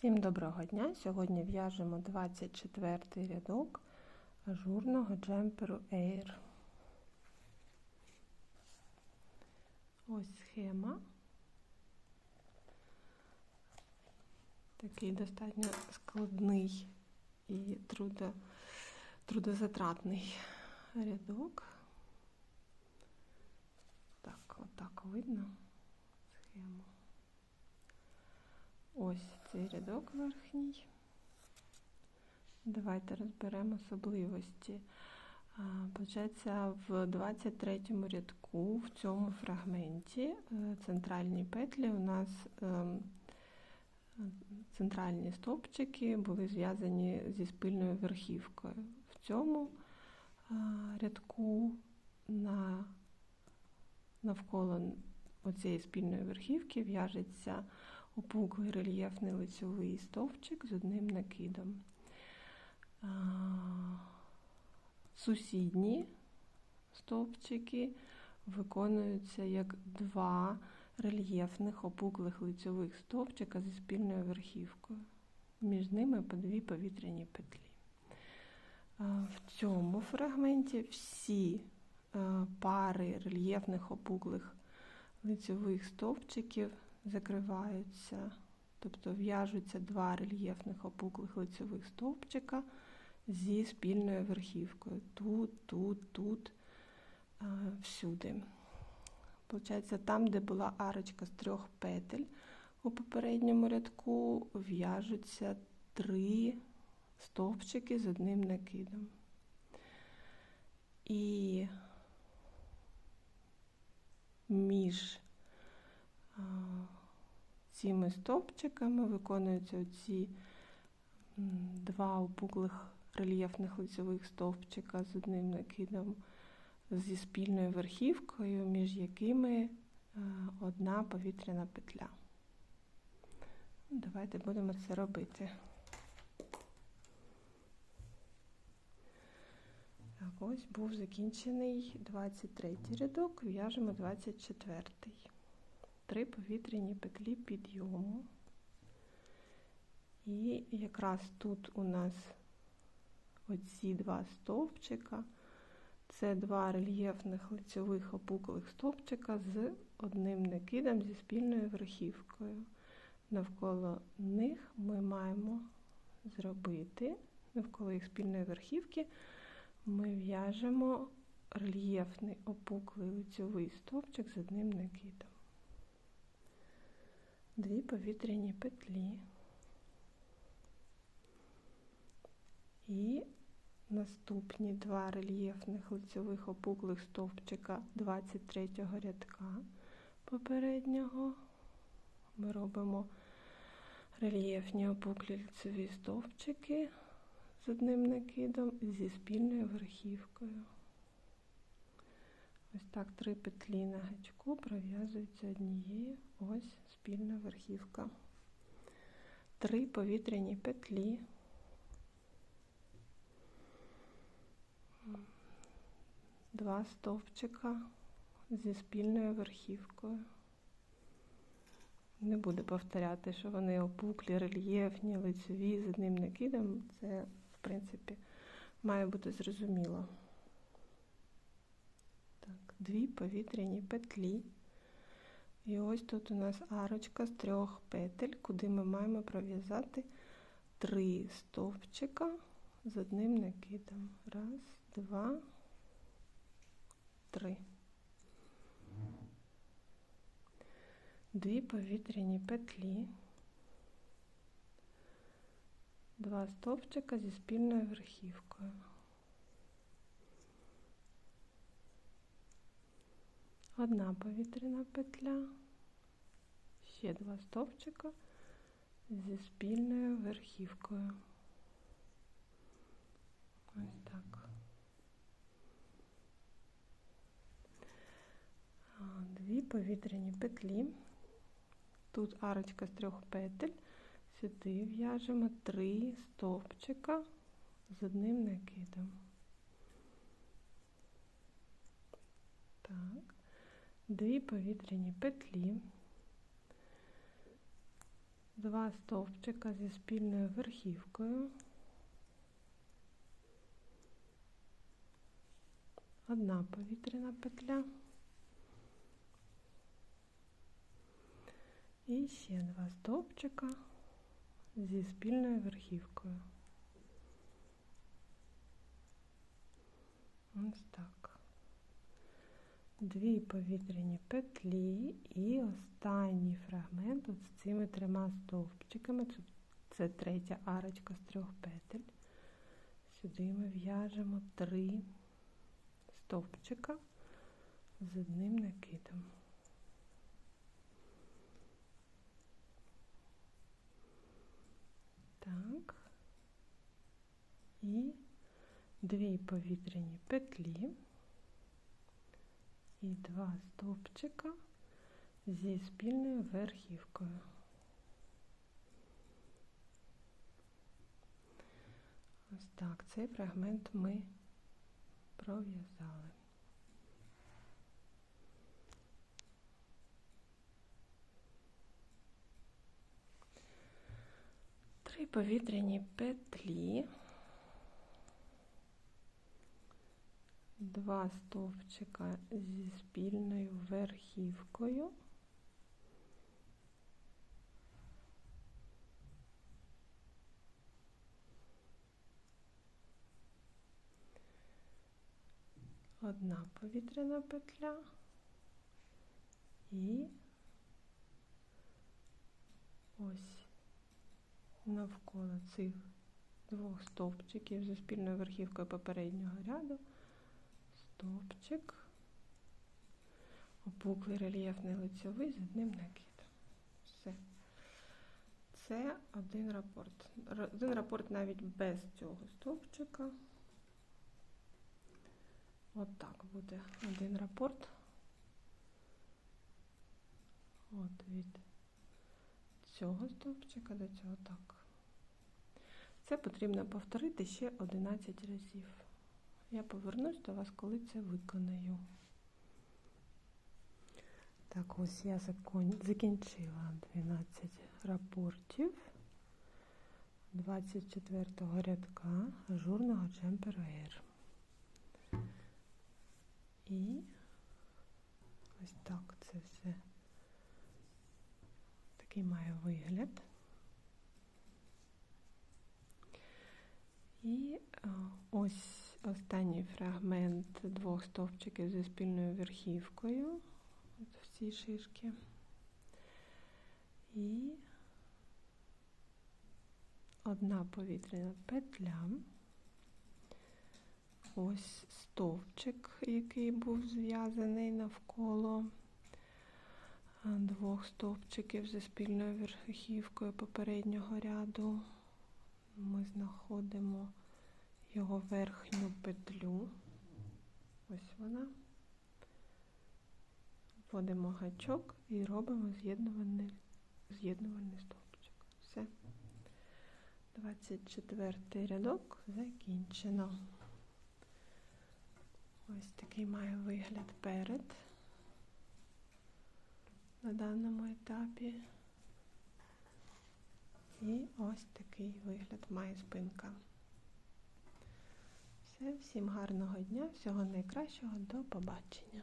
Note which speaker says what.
Speaker 1: Всім доброго дня! Сьогодні в'яжемо 24 рядок ажурного джемперу Air. Ось схема. Такий достатньо складний і трудо, трудозатратний рядок. Так, отак видно схему. Ось цей рядок верхній. Давайте розберемо особливості. Получається, в 23 рядку в цьому фрагменті е, центральні петлі у нас ем, центральні стовпчики були зв'язані зі спильною верхівкою. В цьому рядку на, навколо оцієї спільної верхівки в'яжеться опуклий рельєфний лицьовий стовпчик з одним накидом. Сусідні стовпчики виконуються як два рельєфних опуклих лицьових стовпчика зі спільною верхівкою. Між ними по дві повітряні петлі. В цьому фрагменті всі пари рельєфних опуклих лицьових стовпчиків закриваються, тобто в'яжуться два рельєфних опуклих лицевих стовпчика зі спільною верхівкою. Тут, тут, тут, всюди. Получається, там, де була арочка з трьох петель у попередньому рядку, в'яжуться три стовпчики з одним накидом. І між цими стовпчиками виконуються ці два опуклих рельєфних лицевих стовпчика з одним накидом зі спільною верхівкою, між якими е, одна повітряна петля. Давайте будемо це робити. Так, ось був закінчений 23 рядок, в'яжемо 24. Три повітряні петлі підйому. І якраз тут у нас оці два стовпчика. Це два рельєфних лицьових опуклих стовпчика з одним накидом зі спільною верхівкою. Навколо них ми маємо зробити, навколо їх спільної верхівки, ми в'яжемо рельєфний опуклий лицьовий стовпчик з одним накидом. Дві повітряні петлі. І наступні два рельєфних лицьових опуклих стовпчика 23 рядка попереднього. Ми робимо рельєфні опуклі лицеві стовпчики з одним накидом зі спільною верхівкою. Ось так три петлі на гачку пров'язуються однією, ось спільна верхівка. Три повітряні петлі. Два стовпчика зі спільною верхівкою. Не буду повторяти, що вони опуклі, рельєфні, лицеві з одним накидом. Це, в принципі, має бути зрозуміло. Дві повітряні петлі. І ось тут у нас арочка з трьох петель, куди ми маємо пров'язати три стовпчика з одним накидом. Раз, два, три. Дві повітряні петлі, два стовпчика зі спільною верхівкою. Одна повітряна петля, ще два стовпчика зі спільною верхівкою. Ось так. Дві повітряні петлі. Тут арочка з трьох петель. Сюди в'яжемо три стовпчика з одним накидом. Так дві повітряні петлі, два стовпчика зі спільною верхівкою. Одна повітряна петля. І ще два стовпчика зі спільною верхівкою. Ось так. Дві повітряні петлі і останній фрагмент от з цими трьома стовпчиками. Це, третя арочка з трьох петель. Сюди ми в'яжемо три стовпчика з одним накидом. Так. І дві повітряні петлі і два стовпчика зі спільною верхівкою. Ось так, цей фрагмент ми пров'язали. Три повітряні петлі, два стовпчика зі спільною верхівкою. Одна повітряна петля і ось навколо цих двох стовпчиків зі спільною верхівкою попереднього ряду стовпчик, опуклий рельєфний лицьовий з одним накидом. Все. Це один рапорт. Один рапорт навіть без цього стовпчика. От буде один рапорт. От від цього стовпчика до цього так. Це потрібно повторити ще 11 разів. Я повернусь до вас, коли це виконаю. Так, ось я закінчила 12 рапортів 24 рядка ажурного Air. І ось так це все такий має вигляд. І ось останній фрагмент двох стовпчиків зі спільною верхівкою от в цій шишки. І одна повітряна петля. Ось стовпчик, який був зв'язаний навколо двох стовпчиків зі спільною верхівкою попереднього ряду. Ми знаходимо його верхню петлю. Ось вона. Вводимо гачок і робимо з'єднувальний з'єднувальний стовпчик. Все. 24 рядок закінчено. Ось такий має вигляд перед на даному етапі. І ось такий вигляд має спинка. Все, всім гарного дня, всього найкращого, до побачення.